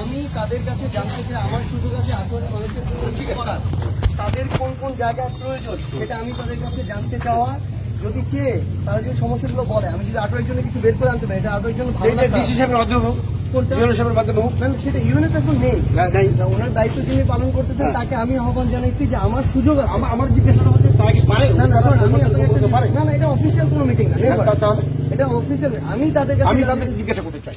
আমি তাদের কাছে জানতে চাই আমার সুযোগ আছে। জন্য করার তাদের কোন কোন জায়গায় প্রয়োজন সেটা আমি তাদের কাছে জানতে চাওয়া। যদি চেয়ে তারা যদি সমস্যাগুলো বলে আমি যদি আঠারো জন্য কিছু বের করে আনতে পারি এটা আঠারো জন ভালো ওনার দায়িত্ব যিনি পালন করতেছেন হ্যাঁ। তাকে আমি আহ্বান জানাইছি যে আমার সুযোগ আছে। আমার হচ্ছে না না এটা অফিসিয়াল কোনো মিটিং না তাহলে এটা অফিসিয়াল আমি তাদের কাছে আমি তাদেরকে জিজ্ঞাসা করতে চাই।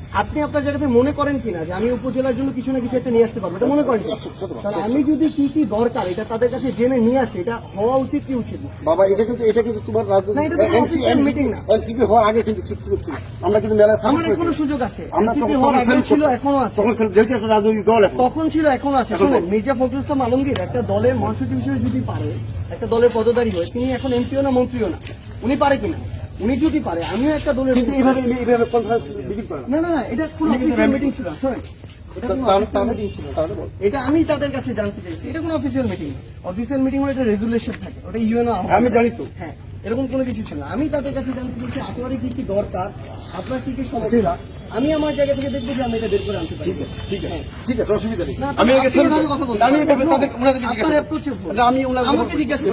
আপনি আপনার জায়গাতে মনে করেন কিনা যে আমি উপজেলার জন্য কিছু না কিছু একটা নিয়ে আসতে পারব? এটা মনে করেন তাহলে আমি যদি কি কি দরকার এটা তাদের কাছে জেনে নিয়ে আসি এটা হওয়া উচিত কি উচিত বাবা এটা কিন্তু এটা কিন্তু তোমার না, এটা তো কোনো official meeting না। এনসিপি হওয়ার আগে কিন্তু চুপ চুপ ছিল আমরা কিন্তু মেলা এখনও সুযোগ আছে। হওয়ার ছিল এখনও আছে। তখন ফেল- যেহেতু একটা রাজনৈতিক দল তখন ছিল এখনও আছে। শুনুন মির্জা ফখরুল ইসলাম আলমগীর একটা দলের মহাসচিব হিসেবে যদি পারে একটা দলের পদধারী হয় তিনি এখন এমপিও না মন্ত্রীও না। উনি পারে কিনা? উনি যদি পারে আমিও একটা দলের কিন্তু এইভাবে এইভাবে কনফারেন্স মিটিং করে। না। না না এটা কোনো অফিসিয়াল মিটিং ছিল শোনেন। এটা। এটা আমি তাদের কাছে জানতে চাইছি এটা কোনো অফিসিয়াল মিটিং অফিসিয়াল মিটিং হলে একটা রেজুলেশন থাকে ওটা ইউএনও আমি জানি তো। হ্যাঁ এরকম কোনো কিছু ছিল না। আমি তাদের কাছে জানতে চাইছি আপনারই কি কি দরকার? আপনার কি কি সমস্যা? আমি আমার জায়গা থেকে দেখব যে আমি এটা বের করে আনতে পারি। ঠিক আছে ঠিক আছে। ঠিক আছে অসুবিধা নেই। আমি এভাবে দেবো। কথা বলতে আমি। তাদের ওনাদেরকে জিজ্ঞাসা না, আমি ওনাদেরকে জিজ্ঞাসা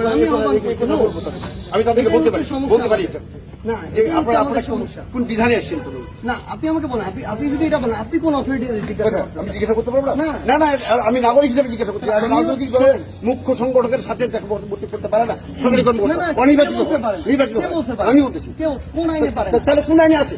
আমি তাদেরকে বলতে পারি বলতে পারি এটা। না যে এটাই হচ্ছে আপনারা আমাদের আপনারা সমস্যা। কোন বিধানে আসছেন না আপনি আমাকে বলেন। আপনি আপনি যদি এটা বলেন আপনি কোন অথরিটি জিজ্ঞাসা আমি জিজ্ঞাসা করতে পারব না? না। আমি নাগরিক হিসেবে জিজ্ঞাসা করছি। আমি রাজনৈতিক দলের মুখ্য সংগঠকের সাথে দেখা করতে পারে না। সরকারি কর্মকর্তা। অনির্বাচিত? নির্বাচিত? আমি বলতেছি কোন আইনে পারেন তা- তাহলে কোন আইনে আছে?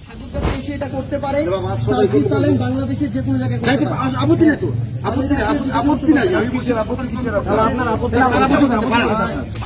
এসে এটা করতে পারে সার্ভিস। সালেন বাংলাদেশের যে কোনো জায়গায় না, আপত্তি নেই তো। আপত্তি না আপত্তি- নাই। আমি বলছি আপত্তি আপত্তি না, আপনার আপত্তি না।